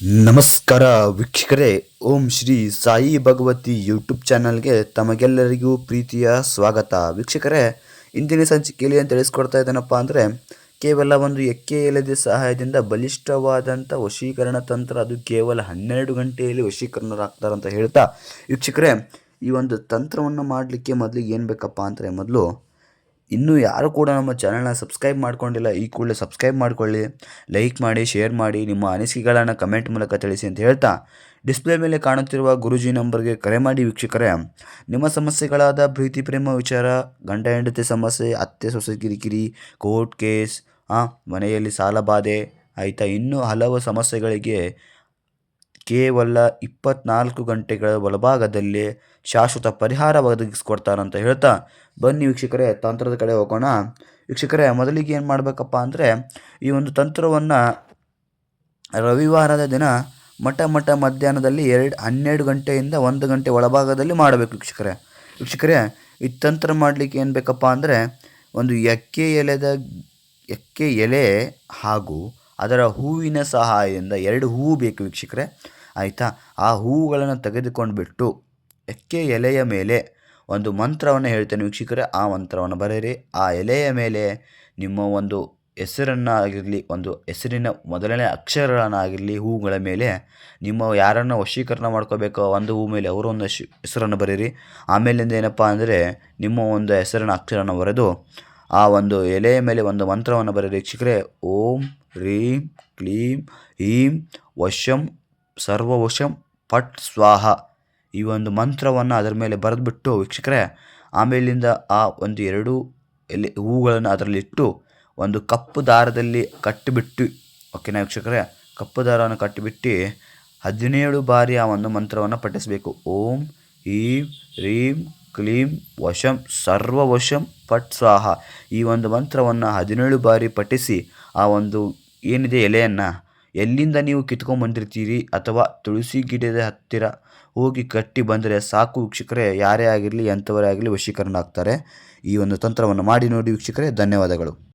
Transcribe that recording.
ನಮಸ್ಕಾರ ವೀಕ್ಷಕರೇ, ಓಂ ಶ್ರೀ ಸಾಯಿ ಭಗವತಿ ಯೂಟ್ಯೂಬ್ ಚಾನಲ್ಗೆ ತಮಗೆಲ್ಲರಿಗೂ ಪ್ರೀತಿಯ ಸ್ವಾಗತ. ವೀಕ್ಷಕರೇ, ಇಂದಿನ ಸಂಚಿಕೆಯಲ್ಲಿ ಏನು ತಿಳಿಸ್ಕೊಡ್ತಾ ಇದ್ದೇನಪ್ಪ ಅಂದರೆ, ಕೇವಲ ಒಂದು ಎಕ್ಕೆ ಎಲೆದ ಸಹಾಯದಿಂದ ಬಲಿಷ್ಠವಾದಂಥ ವಶೀಕರಣ ತಂತ್ರ, ಅದು ಕೇವಲ ಹನ್ನೆರಡು ಗಂಟೆಯಲ್ಲಿ ವಶೀಕರಣರಾಗ್ತಾರಂತ ಹೇಳ್ತಾ. ವೀಕ್ಷಕರೇ, ಈ ಒಂದು ತಂತ್ರವನ್ನು ಮಾಡಲಿಕ್ಕೆ ಮೊದಲಿಗೆ ಏನು ಬೇಕಪ್ಪ ಅಂದರೆ, ಮೊದಲು ಇನ್ನೂ ಯಾರು ಕೂಡ ನಮ್ಮ ಚಾನಲ್ನ ಸಬ್ಸ್ಕ್ರೈಬ್ ಮಾಡ್ಕೊಂಡಿಲ್ಲ, ಈ ಕೂಡಲೇ ಸಬ್ಸ್ಕ್ರೈಬ್ ಮಾಡ್ಕೊಳ್ಳಿ. ಲೈಕ್ ಮಾಡಿ ಶೇರ್ ಮಾಡಿ, ನಿಮ್ಮ ಅನಿಸಿಕೆಗಳನ್ನು ಕಮೆಂಟ್ ಮೂಲಕ ತಿಳಿಸಿ ಅಂತ ಹೇಳ್ತಾ ಡಿಸ್ಪ್ಲೇ ಮೇಲೆ ಕಾಣುತ್ತಿರುವ ಗುರುಜಿ ನಂಬರ್ಗೆ ಕರೆ ಮಾಡಿ ವೀಕ್ಷಕರೇ. ನಿಮ್ಮ ಸಮಸ್ಯೆಗಳಾದ ಪ್ರೀತಿ, ಪ್ರೇಮ, ವಿಚಾರ, ಗಂಡ, ಹೆಂಡತಿ ಸಮಸ್ಯೆ, ಅತ್ತೆ, ಸೊಸೆ, ಕಿರಿಕಿರಿ ಕೋರ್ಟ್ ಕೇಸ್ ಮನೆಯಲ್ಲಿ ಸಾಲ ಬಾಧೆ, ಆಯಿತಾ ಇನ್ನೂ ಹಲವು ಸಮಸ್ಯೆಗಳಿಗೆ ಕೇವಲ ಇಪ್ಪತ್ನಾಲ್ಕು ಗಂಟೆಗಳ ಒಳಭಾಗದಲ್ಲಿ ಶಾಶ್ವತ ಪರಿಹಾರ ಒದಗಿಸ್ಕೊಡ್ತಾರಂತ ಹೇಳ್ತಾ ಬನ್ನಿ ವೀಕ್ಷಕರೇ, ತಂತ್ರದ ಕಡೆ ಹೋಗೋಣ. ವೀಕ್ಷಕರೇ, ಮೊದಲಿಗೆ ಏನು ಮಾಡಬೇಕಪ್ಪ ಅಂದರೆ ಈ ಒಂದು ತಂತ್ರವನ್ನು ರವಿವಾರದ ದಿನ ಮಠ ಮಠ ಮಧ್ಯಾಹ್ನದಲ್ಲಿ ಎರಡು, ಹನ್ನೆರಡು ಗಂಟೆಯಿಂದ ಒಂದು ಗಂಟೆ ಒಳಭಾಗದಲ್ಲಿ ಮಾಡಬೇಕು ವೀಕ್ಷಕರೇ. ವೀಕ್ಷಕರೇ, ಈ ತಂತ್ರ ಮಾಡಲಿಕ್ಕೆ ಏನು ಬೇಕಪ್ಪ ಅಂದರೆ ಒಂದು ಎಕ್ಕೆ ಎಲೆದ ಎಕ್ಕೆ ಎಲೆ ಹಾಗೂ ಅದರ ಹೂವಿನ ಸಹಾಯದಿಂದ ಎರಡು ಹೂವು ಬೇಕು ವೀಕ್ಷಕರೇ. ಆಯಿತಾ? ಆ ಹೂವುಗಳನ್ನು ತೆಗೆದುಕೊಂಡು ಬಿಟ್ಟು ಎಕ್ಕೆ ಎಲೆಯ ಮೇಲೆ ಒಂದು ಮಂತ್ರವನ್ನು ಹೇಳ್ತೇನೆ. ವೀಕ್ಷಕರೇ, ಆ ಮಂತ್ರವನ್ನು ಬರೆಯಿರಿ. ಆ ಎಲೆಯ ಮೇಲೆ ನಿಮ್ಮ ಒಂದು ಹೆಸರನ್ನು ಆಗಿರಲಿ ಒಂದು ಹೆಸರಿನ ಮೊದಲನೇ ಅಕ್ಷರಗಳನ್ನಾಗಿರಲಿ, ಹೂವುಗಳ ಮೇಲೆ ನಿಮ್ಮ ಯಾರನ್ನು ವಶೀಕರಣ ಮಾಡ್ಕೋಬೇಕೋ ಒಂದು ಹೂ ಮೇಲೆ ಅವರು ಒಂದು ಹೆಸರನ್ನು ಬರೀರಿ ಆಮೇಲಿಂದ ಏನಪ್ಪ ಅಂದರೆ ನಿಮ್ಮ ಒಂದು ಹೆಸರಿನ ಅಕ್ಷರನ ಬರೆದು ಆ ಒಂದು ಎಲೆಯ ಮೇಲೆ ಒಂದು ಮಂತ್ರವನ್ನು ಬರೀರಿ ವೀಕ್ಷಕರೇ, ಓಂ, ರೀಂ, ಕ್ಲೀಂ, ಹೀಂ, ವಶಂ ಸರ್ವವಶಂ ಪಟ್ ಸ್ವಾಹ. ಈ ಒಂದು ಮಂತ್ರವನ್ನು ಅದರ ಮೇಲೆ ಬರೆದುಬಿಟ್ಟು ವೀಕ್ಷಕರೇ, ಆಮೇಲಿಂದ ಆ ಒಂದು ಎರಡು ಎಲೆ ಹೂಗಳನ್ನು ಅದರಲ್ಲಿಟ್ಟು ಒಂದು ಕಪ್ಪು ದಾರದಲ್ಲಿ ಕಟ್ಟಿಬಿಟ್ಟು, ಓಕೆನಾ ವೀಕ್ಷಕರೇ? ಕಪ್ಪು ದಾರವನ್ನು ಕಟ್ಟಿಬಿಟ್ಟು ಹದಿನೇಳು ಬಾರಿ ಆ ಒಂದು ಮಂತ್ರವನ್ನು ಪಠಿಸಬೇಕು. ಓಂ, ಹೀಂ, ರೀಂ, ಕ್ಲೀಂ, ವಶಂ, ಸರ್ವವಶಂ ಪಟ್ ಸ್ವಾಹ. ಈ ಒಂದು ಮಂತ್ರವನ್ನು ಹದಿನೇಳು ಬಾರಿ ಪಠಿಸಿ ಆ ಒಂದು ಏನಿದೆ ಎಲೆಯನ್ನು ಎಲ್ಲಿಂದ ನೀವು ಕಿತ್ಕೊಂಡ್ಬಂದಿರ್ತೀರಿ ಅಥವಾ ತುಳಸಿ ಗಿಡದ ಹತ್ತಿರ ಹೋಗಿ ಕಟ್ಟಿ ಬಂದರೆ ಸಾಕು ವೀಕ್ಷಕರೇ, ಯಾರೇ ಆಗಿರಲಿ, ಎಂಥವರೇ ಆಗಲಿ ವಶೀಕರಣ ಆಗ್ತಾರೆ. ಈ ಒಂದು ತಂತ್ರವನ್ನು ಮಾಡಿ ನೋಡಿ ವೀಕ್ಷಕರೇ, ಧನ್ಯವಾದಗಳು.